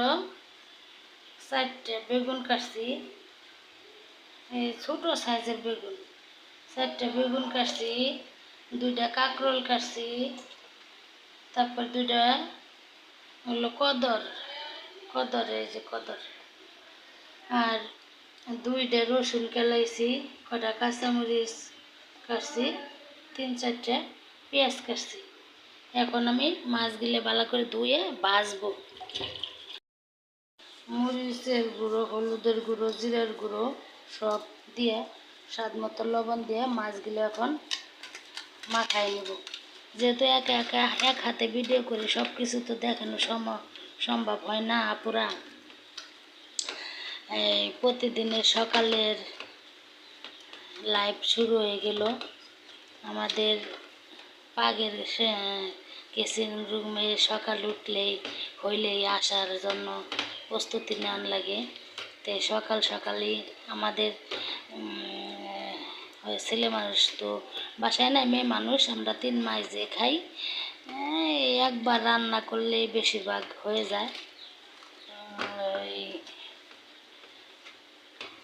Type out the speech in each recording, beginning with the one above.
হলো চারটে বেগুন কাটছি। এই ছোট সাইজের বেগুন। চারটে বেগুন কাটছি, দুইটা কাঁকরোল কাটছি, তারপর দুইটা হলো কদর। কদর, এই যে কদর। আর দুইটা রসুন কেলাইছি, কটা কাঁচামরিচ কাটছি, তিন চারটে পেঁয়াজ কাটছি। এখন আমি মাছগুলো ভালো করে ধুয়ে ভাজবো। মরিচের গুঁড়ো, হলুদের গুঁড়ো, জিরার গুঁড়ো সব দিয়ে স্বাদ মতো লবণ দিয়ে মাছগুলো এখন মাখাই নেব। যেহেতু একা একা এক হাতে ভিডিও করে সব কিছু তো দেখানো সম- সম্ভব হয় না আপুরা। এই প্রতিদিনের সকালের লাইভ শুরু হয়ে গেল। আমাদের পাগের কেসিং রুমে সকাল উঠলেই, হইলেই আসার জন্য প্রস্তুতি নেওয়ান লাগে। তাই সকাল সকালই আমাদের ছেলে মানুষ তো বাসায় নাই, মেয়ে মানুষ, আমরা তিন মাস যে খাই একবার রান্না করলে বেশিরভাগ হয়ে যায়।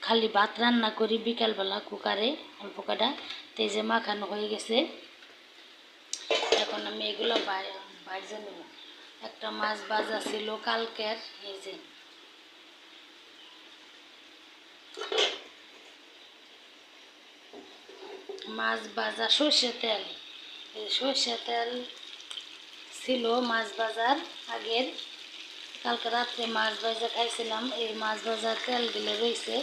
খালি ভাত রান্না করি বিকালবেলা কুকারে, অল্প কাটা, তো যে মাখানো হয়ে গেছে। এখন আমি এগুলো বাইরে নেব একটা মাছ ভাজা ছিল কালকের, এই যে মাছ বাজার সর্ষে তেল। এই সর্ষে তেল ছিল মাছ বাজার আগের। কালকে রাত্রে মাছ ভাজা খাইছিলাম। এই মাছ ভাজার তেলগুলো রয়েছে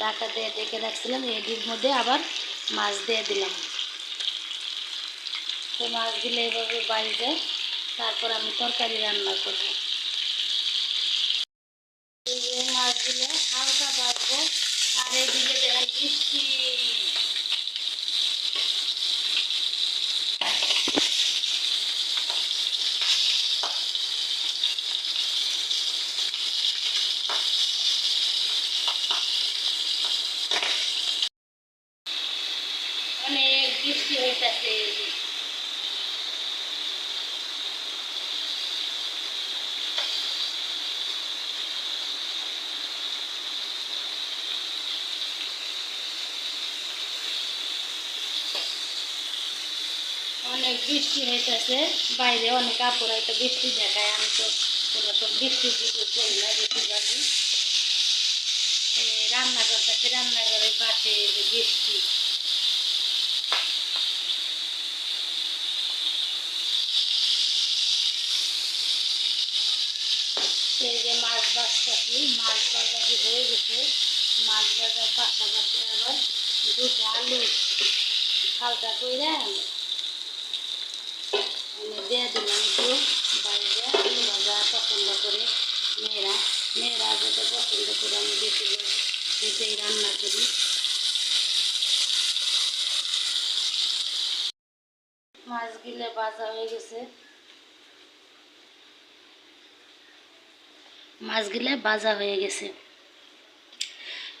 ঢাকা দিয়ে ডেকে রাখছিলাম। এটির মধ্যে আবার মাছ দিয়ে দিলাম। তো মাছগুলো এইভাবে বাইরে তারপর আমি তরকারি রান্না করব এই যে মাছগুলো হালকা বাড়বো আর এদিকে দেখেন বৃষ্টি হইতাছে অনেক বৃষ্টি হইতেছে, বাইরে অনেক কাপড় হয়তো বৃষ্টি দেখায়, আমি তো সব বৃষ্টি ভিডিও করি না বেশিরভাগই। রান্না করতেছে রান্নাঘরের পাশে বৃষ্টি এই যে মাছ বাজাজি হয়ে গেছে, মাছ বাজার পাশাপাশি আবার দুটো আলু হালকা করে আমি দিলাম একটু বাইরে আলু ভাজা পছন্দ করে মেয়েরা। মেয়েরা যাতে পছন্দ করে আমি বেশি বেশি রান্না করি। মাছগুলো ভাজা হয়ে গেছে। মাছগুলো বাজা হয়ে গেছে।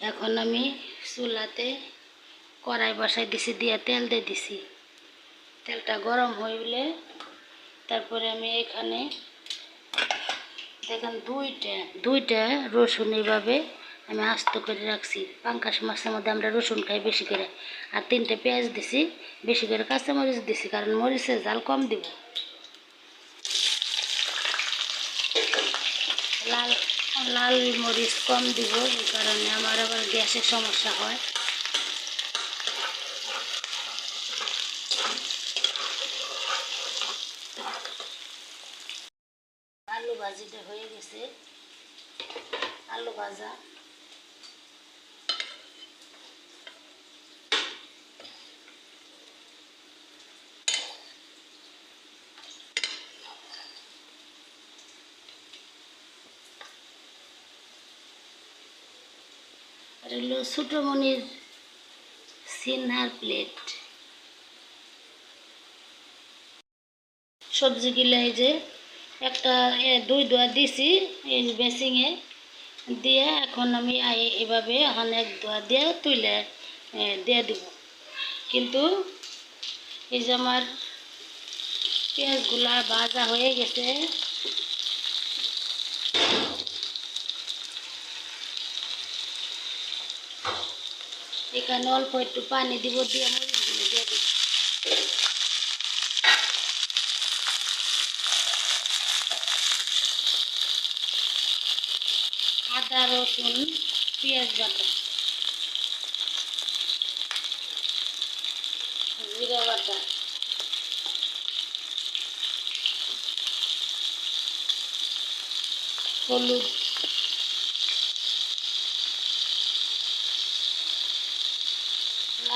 এখন আমি চুলাতে কড়াই বসাই দিছি, দিয়ে তেল দিয়ে দিছি। তেলটা গরম হইলে তারপরে আমি এখানে দেখেন দুইটা দুইটা রসুন এইভাবে আমি আস্ত করে রাখছি। পাঙ্কাশ মাছের মধ্যে আমরা রসুন খাই বেশি করে। আর তিনটে পেঁয়াজ দিছি, বেশি করে কাঁচামরিচ দিছি, কারণ মরিচের জাল কম দিব। লাল লাল মরিচ কম দিব, এই কারণে আমার আবার গ্যাসের সমস্যা হয়। আলু ভাজিটা হয়ে গেছে। আলু ভাজা। আর হলো ছোটোমণির সিনহার প্লেট সবজিগুলো এই যে একটা দুই দোয়া দিছি এই বেসিংয়ে দিয়ে এখন আমি এভাবে এখন এক দোয়া দিয়ে তুলে দিয়ে দিব। কিন্তু এই যে আমার পেঁয়াজগুলা ভাজা হয়ে গেছে এখানে অল্প একটু পানি দিব, দিয়ে মরিচগুলো দিয়ে দিব আদা, রসুন, পেঁয়াজ বাটা। জিরা বাটা। হলুদ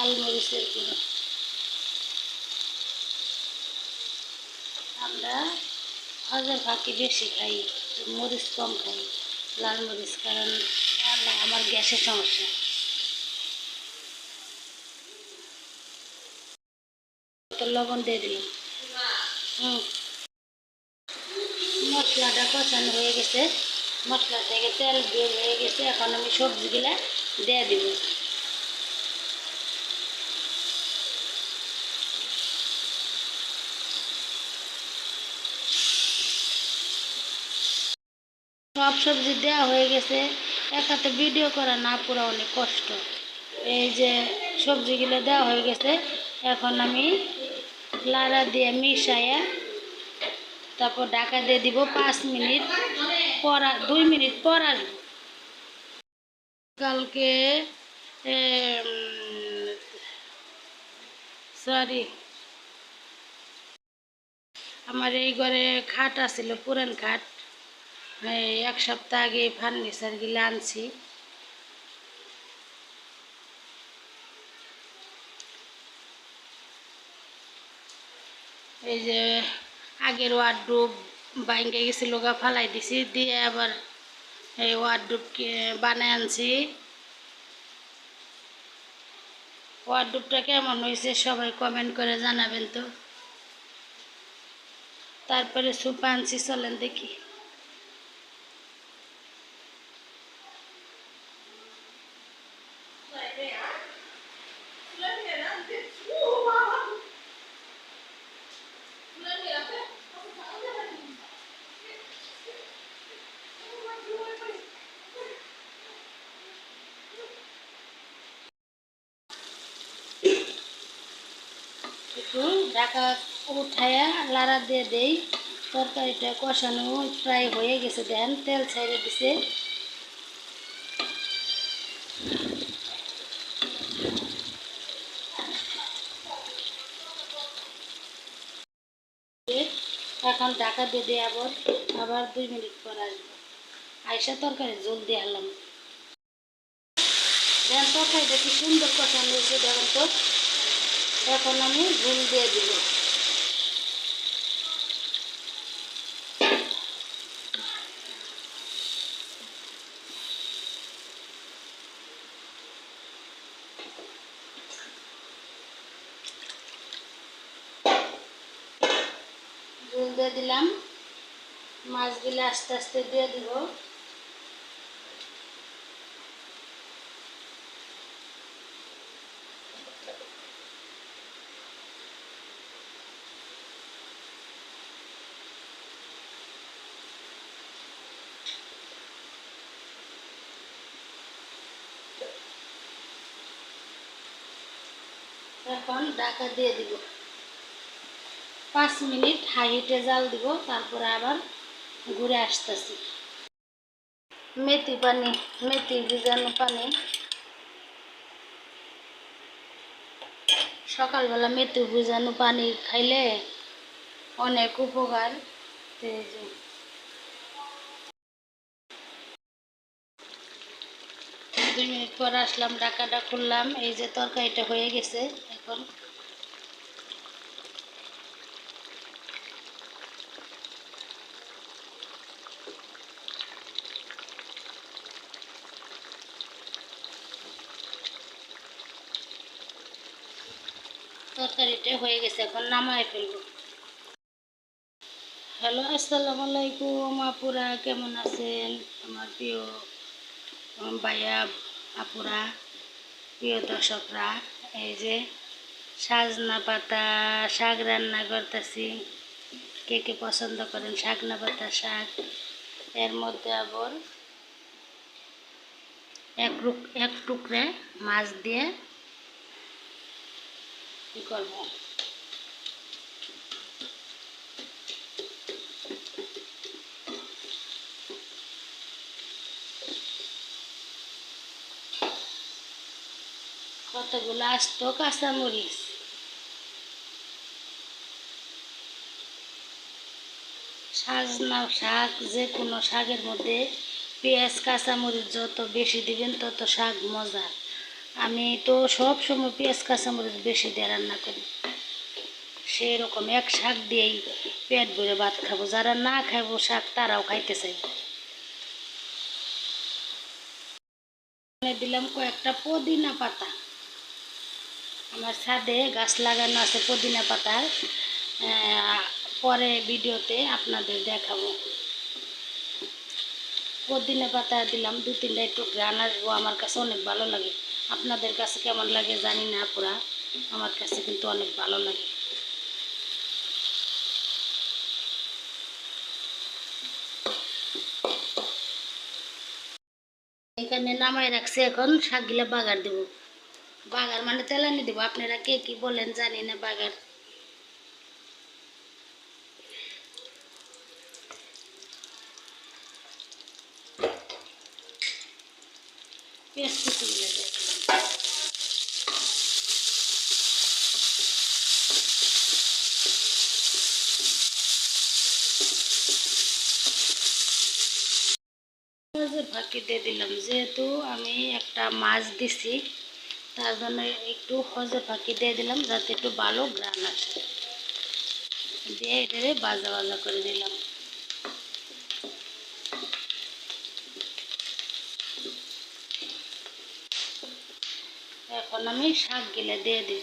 লাল মরিচের গুঁড়ো। আমরা হাজার ফাঁকি বেশি খাই, মরিচ কম খাই, লাল মরিচ, কারণ আমার- গ্যাসের সমস্যা। লবণ দিয়ে দিলাম। হুম। মশলাটা কষানো হয়ে গেছে। মশলা থেকে তেল বের হয়ে গেছে। এখন আমি সবজিগুলা দিয়ে দিব। সব সবজি দেওয়া হয়ে গেছে। একাতে ভিডিও করা না পুরো অনেক কষ্ট। এই যে সবজিগুলো দেওয়া হয়ে গেছে, এখন আমি লাড়া দিয়ে মিশাইয়া তারপর ঢাকা দিয়ে দিব পাঁচ মিনিট পর, দুই মিনিট পর আসব কালকে সরি আমার এই ঘরে খাট আছিল, পুরান খাট। এক সপ্তাহ আগে ফার্নিচারগুলো আনছি। এই যে আগের ওয়ার্ডরোব বাইঙ্গে গেছিল গা, ফালাই দিছি, দিয়ে আবার এই ওয়ার্ডরোব বানায় আনছি। ওয়ার্ডরোবটা কেমন হয়েছে সবাই কমেন্ট করে জানাবেন তো। তারপরে সুপা আনছি, চলেন দেখি। ঢাকা উঠায়া লাড়া দিয়ে দেই। তরকারিটা কষানো প্রায় হয়ে গেছে, দেন তেল ছাইড়ে দিছে। এখন ঢাকা দিয়ে দিয়ে আবার আবার দুই মিনিট পর আসব। আইসা তরকারি জল দিয়ে আনলাম। দেন তরকারিটা কি সুন্দর কষানো হয়েছে, দেখুন তো। এখন আমি ঝুল দিয়ে দিব। ঝুল দিয়ে দিলাম। মাছগুলো আস্তে আস্তে দিয়ে দিব। এখন ঢাকা দিয়ে দিব। পাঁচ মিনিট হাই হিটে জাল দিব, তারপরে আবার ঘুরে আসতেছি। মেথি পানি, মেথি ভিজানো পানি। সকালবেলা মেথি ভিজানো পানি খাইলে অনেক উপকার। দুই মিনিট পর আসলাম ডাকাটা খুললাম, এই যে তরকারিটা হয়ে গেছে। এখন তরকারিটা হয়ে গেছে, এখন নামায় ফেলব। হ্যালো, আসসালামু আলাইকুম আপুরা, কেমন আছেন? আমার প্রিয় ভাইয়া, আপুরা, প্রিয় দর্শকরা, এই যে সাজনা পাতা, শাক রান্না করতেছি। কে কে পছন্দ করেন শাকনা পাতা, শাক? এর মধ্যে আবার এক এক টুকরে মাছ দিয়ে কি করব? কতগুলো আসতো কাঁচামরিচ। সাজনা শাক, যে কোনো শাকের মধ্যে পেঁয়াজ, কাঁচামরিচ যত বেশি দিবেন, তত শাক মজা আমি তো সব সময় পেঁয়াজ, কাঁচামরিচ বেশি দিয়ে রান্না করি। সেই রকম এক শাক দিয়েই পেট ভরে ভাত খাব। যারা না খাব শাক, তারাও খাইতে এখানে দিলাম কয়েকটা পুদিনা পাতা। আমার ছাদে গাছ লাগানো আছে পুদিনা পাতার। পরে ভিডিওতে আপনাদের দেখাবো। পুদিনা পাতা দিলাম, দু, তিনটা একটু গ্রান আসব, আমার কাছে অনেক ভালো লাগে। আপনাদের কাছে কেমন লাগে জানি না পুরা, আমার কাছে কিন্তু অনেক ভালো লাগে। এখানে নামাই রাখছে এখন, শাকগুলা বাগার দেব। বাগার মানে তেলানি দেবো, আপনারা কে কি বলেন জানি না বাগার। মাছের ফাঁকি দিয়ে দিলাম। যেহেতু আমি একটা মাছ দিছি, তার জন্য একটু হজে ফাঁকি দিয়ে দিলাম যাতে একটু ভালো গ্রান আসে। দিয়ে এটারে বাজা বাজা করে দিলাম। এখন আমি শাক গিলে দিয়ে দিব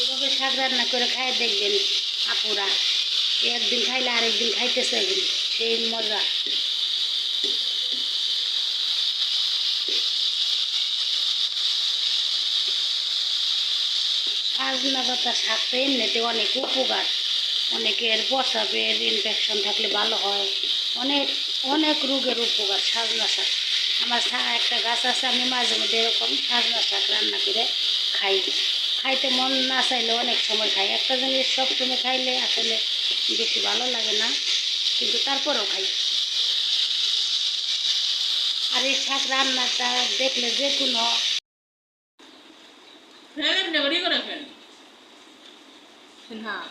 এভাবে শাক রান্না করে খাই দেখবেন আপুরা। একদিন খাইলে আরেকদিন খাইতে চাইবেন সেই মজা। সাজনা পাতা শাকটা এমনিতে অনেক উপকার। অনেকের প্রসাবের ইনফেকশন থাকলে ভালো হয়। অনেক অনেক রোগের উপকার সাজনা শাক। আমার একটা গাছ আছে, আমি মাঝে মধ্যে এরকম সাজনা শাক রান্না করে খাই। খাইতে মন না চাইলে অনেক সময় খাই। একটা জিনিস সব সময় খাইলে আসলে বেশি ভালো লাগে না কিন্তু তারপরেও খাই। আর এই শাক রান্নাটা দেখলে যে কোনো ফেলেন না করে ফেল হ্যাঁ